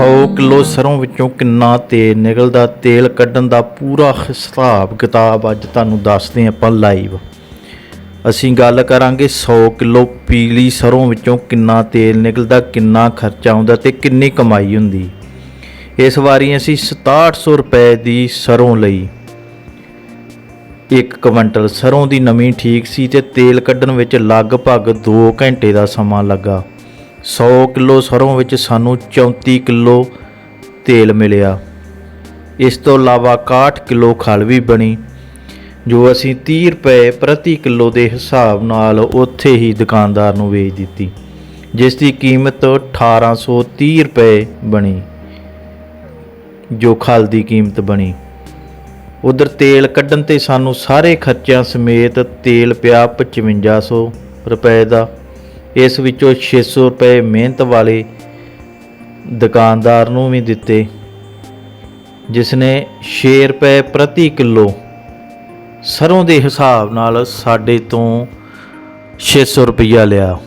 100 kilo ਸਰੋਂ ਵਿੱਚੋਂ ਕਿੰਨਾ ਤੇਲ ਨਿਕਲਦਾ, ਤੇਲ ਕੱਢਣ ਦਾ ਪੂਰਾ ਹਿਸਾਬ ਕਿਤਾਬ ਅੱਜ ਤੁਹਾਨੂੰ ਦੱਸਦੇ ਆਪਾਂ ਲਾਈਵ ਅਸੀਂ ਗੱਲ ਕਰਾਂਗੇ 100 ਕਿਲੋ ਪੀਲੀ ਸਰੋਂ ਵਿੱਚੋਂ ਕਿੰਨਾ ਤੇਲ ਨਿਕਲਦਾ, ਕਿੰਨਾ ਖਰਚਾ ਆਉਂਦਾ ਤੇ ਕਿੰਨੀ ਕਮਾਈ ਹੁੰਦੀ। ਇਸ ਵਾਰੀ ਅਸੀਂ 6700 ਰੁਪਏ ਦੀ ਸਰੋਂ ਲਈ। ਇੱਕ ਕੁਇੰਟਲ ਸਰੋਂ ਦੀ ਨਮੀ ਠੀਕ ਸੀ ਤੇ ਤੇਲ ਕੱਢਣ ਵਿੱਚ ਲਗਭਗ 2 ਘੰਟੇ ਦਾ ਸਮਾਂ ਲੱਗਾ। 100 ਕਿਲੋ ਸਰੋਂ ਵਿੱਚ ਸਾਨੂੰ 34 ਕਿਲੋ ਤੇਲ ਮਿਲਿਆ। ਇਸ ਤੋਂ ਇਲਾਵਾ 61 ਕਿਲੋ ਖਲ ਵੀ ਬਣੀ, ਜੋ ਅਸੀਂ 30 ਰੁਪਏ ਪ੍ਰਤੀ ਕਿਲੋ ਦੇ ਹਿਸਾਬ ਨਾਲ ਉੱਥੇ ਹੀ ਦੁਕਾਨਦਾਰ ਨੂੰ ਵੇਚ ਦਿੱਤੀ, ਜਿਸ ਦੀ ਕੀਮਤ 1830 ਰੁਪਏ ਬਣੀ, ਜੋ ਖਲ ਦੀ ਕੀਮਤ ਬਣੀ। ਉਧਰ ਤੇਲ ਕੱਢਣ ਤੇ ਸਾਨੂੰ ਸਾਰੇ ਖਰਚਿਆਂ ਸਮੇਤ ਤੇਲ ਪਿਆ 5500 ਰੁਪਏ ਦਾ। ਇਸ ਵਿੱਚੋਂ 600 ਰੁਪਏ ਮਿਹਨਤ ਵਾਲੇ ਦੁਕਾਨਦਾਰ ਨੂੰ ਵੀ ਦਿੱਤੇ ਜਿਸ ਨੇ 6 ਰੁਪਏ ਪ੍ਰਤੀ ਕਿਲੋ ਸਰੋਂ ਦੇ ਹਿਸਾਬ ਨਾਲ ਸਾਡੇ ਤੋਂ 600 ਰੁਪਈਆ ਲਿਆ।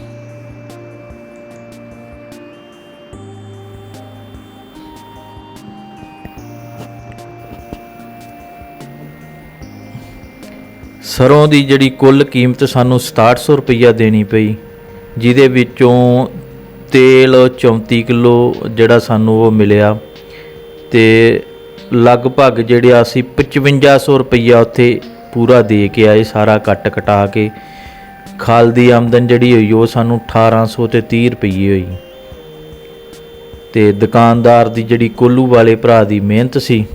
ਸਰੋਂ ਦੀ ਜਿਹੜੀ ਕੁੱਲ ਕੀਮਤ ਸਾਨੂੰ 6700 ਰੁਪਈਆ ਦੇਣੀ ਪਈ। ਜਿਹਦੇ ਵਿੱਚੋਂ ਤੇਲ 34 ਕਿਲੋ ਜਿਹੜਾ ਸਾਨੂੰ ਉਹ ਮਿਲਿਆ ਤੇ ਲਗਭਗ ਜਿਹੜਾ ਅਸੀਂ 5500 ਰੁਪਈਆ ਉੱਥੇ ਪੂਰਾ ਦੇ ਕੇ ਆਏ, ਸਾਰਾ ਕੱਟ ਕਟਾ ਕੇ। ਖਾਲ ਦੀ ਆਮਦਨ ਜਿਹੜੀ ਹੋਈ, ਉਹ ਸਾਨੂੰ 1800 ਤੇ 30 ਰੁਪਈਏ ਹੋਈ। ਤੇ ਦੁਕਾਨਦਾਰ ਦੀ ਜਿਹੜੀ ਕੋਲੂ ਵਾਲੇ ਭਰਾ ਦੀ ਮਿਹਨਤ ਸੀ,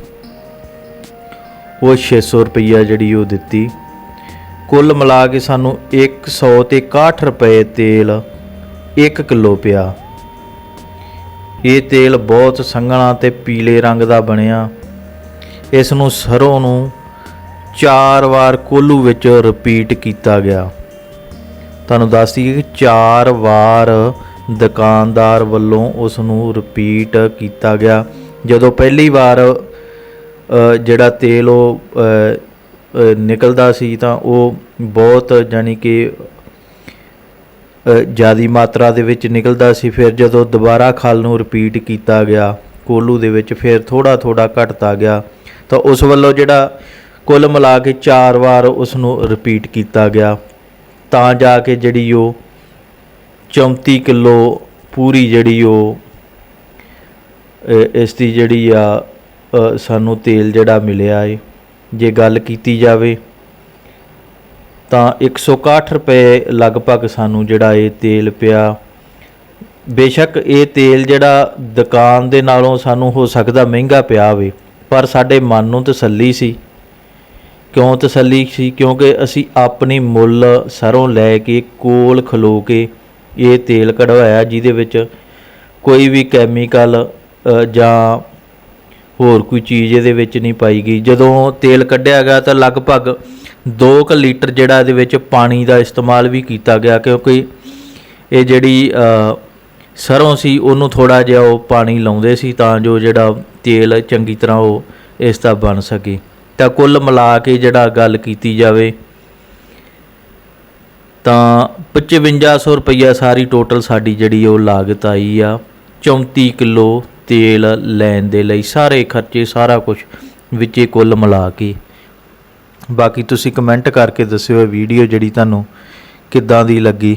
ਉਹ 600 ਰੁਪਈਆ ਜਿਹੜੀ ਉਹ ਦਿੱਤੀ। ਕੁੱਲ ਮਿਲਾ ਕੇ ਸਾਨੂੰ 100 ਤੇ 61 ਰੁਪਏ ਤੇਲ 1 ਕਿਲੋ ਪਿਆ। ਇਹ ਤੇਲ ਬਹੁਤ ਸੰਘਣਾ ਤੇ ਪੀਲੇ ਰੰਗ ਦਾ ਬਣਿਆ। ਇਸ ਨੂੰ ਸਰੋਂ ਨੂੰ ਚਾਰ ਵਾਰ ਕੋਲੂ ਵਿੱਚ ਰਿਪੀਟ ਕੀਤਾ ਗਿਆ। ਤੁਹਾਨੂੰ ਦੱਸ ਦਈਏ ਕਿ ਚਾਰ ਵਾਰ ਦੁਕਾਨਦਾਰ ਵੱਲੋਂ ਉਸ ਨੂੰ ਰਿਪੀਟ ਕੀਤਾ ਗਿਆ। ਜਦੋਂ ਪਹਿਲੀ ਵਾਰ ਜਿਹੜਾ ਤੇਲ ਉਹ ਨਿਕਲਦਾ ਸੀ ਤਾਂ ਉਹ ਬਹੁਤ ਜਾਨੀ ਕਿ ਜਿਆਦੀ ਮਾਤਰਾ ਦੇ ਵਿੱਚ ਨਿਕਲਦਾ ਸੀ। ਫਿਰ ਜਦੋਂ ਦੁਬਾਰਾ ਖਲ ਨੂੰ ਰਿਪੀਟ ਕੀਤਾ ਗਿਆ, ਕੋਲੂ ਦੇ ਵਿੱਚ ਫਿਰ ਥੋੜਾ ਥੋੜਾ ਘਟਦਾ ਗਿਆ, ਤਾਂ ਉਸ ਵੱਲੋਂ ਜਿਹੜਾ ਕੁੱਲ ਮਿਲਾ ਕੇ ਚਾਰ ਵਾਰ ਉਸ ਨੂੰ ਰਿਪੀਟ ਕੀਤਾ ਗਿਆ। ਤਾਂ ਜਾ ਕੇ ਜਿਹੜੀ ਉਹ 34 ਕਿਲੋ ਪੂਰੀ ਜਿਹੜੀ ਉਹ ਇਸ ਦੀ ਜਿਹੜੀ ਆ ਸਾਨੂੰ ਤੇਲ ਜਿਹੜਾ ਮਿਲਿਆ ਏ। ਜੇ ਗੱਲ ਕੀਤੀ ਜਾਵੇ ਤਾਂ 161 ਰੁਪਏ ਲਗਭਗ ਸਾਨੂੰ ਜਿਹੜਾ ਇਹ ਤੇਲ ਪਿਆ। ਬੇਸ਼ੱਕ ਇਹ ਤੇਲ ਜਿਹੜਾ ਦੁਕਾਨ ਦੇ ਨਾਲੋਂ ਸਾਨੂੰ ਹੋ ਸਕਦਾ ਮਹਿੰਗਾ ਪਿਆ ਹੋਵੇ, ਪਰ ਸਾਡੇ ਮਨ ਨੂੰ ਤਸੱਲੀ ਸੀ। ਕਿਉਂ ਤਸੱਲੀ ਸੀ? ਕਿਉਂਕਿ ਅਸੀਂ ਆਪਣੀ ਮੁੱਲ ਸਰੋਂ ਲੈ ਕੇ ਕੋਲ ਖਲੋ ਕੇ ਇਹ ਤੇਲ ਕਢਵਾਇਆ, ਜਿਹਦੇ ਵਿੱਚ ਕੋਈ ਵੀ ਕੈਮੀਕਲ ਜਾਂ ਹੋਰ ਕੋਈ ਚੀਜ਼ ਇਹਦੇ ਵਿੱਚ ਨਹੀਂ ਪਾਈ ਗਈ। ਜਦੋਂ ਤੇਲ ਕੱਢਿਆ ਗਿਆ ਤਾਂ ਲਗਭਗ 2 ਕ ਲੀਟਰ ਜਿਹੜਾ ਇਹਦੇ ਵਿੱਚ ਪਾਣੀ ਦਾ ਇਸਤੇਮਾਲ ਵੀ ਕੀਤਾ ਗਿਆ ਕਿਉਂਕਿ ਇਹ ਜਿਹੜੀ ਅ, ਸਰੋਂ ਸੀ ਉਹਨੂੰ ਥੋੜਾ ਜਿਹਾ ਉਹ ਪਾਣੀ ਲਾਉਂਦੇ ਸੀ ਤਾਂ ਜੋ ਜਿਹੜਾ ਤੇਲ ਚੰਗੀ ਤਰ੍ਹਾਂ ਉਹ ਇਸ ਦਾ ਬਣ ਸਕੇ। ਤਾਂ ਕੁੱਲ ਮਿਲਾ ਕੇ ਜਿਹੜਾ ਗੱਲ ਕੀਤੀ ਜਾਵੇ ਤਾਂ 5500 ਰੁਪਈਆ ਸਾਰੀ ਟੋਟਲ ਸਾਡੀ ਜਿਹੜੀ ਉਹ ਲਾਗਤ ਆਈ ਆ 34 ਕਿਲੋ ਤੇਲ ਲੈਣ ਦੇ ਲਈ ਸਾਰੇ ਖਰਚੇ ਸਾਰਾ ਕੁਝ ਵਿੱਚੇ ਕੁੱਲ ਮਿਲਾ ਕੇ। ਬਾਕੀ ਤੁਸੀਂ ਕਮੈਂਟ ਕਰਕੇ ਦੱਸਿਓ ਇਹ ਵੀਡੀਓ ਜਿਹੜੀ ਤੁਹਾਨੂੰ ਕਿੱਦਾਂ ਦੀ ਲੱਗੀ।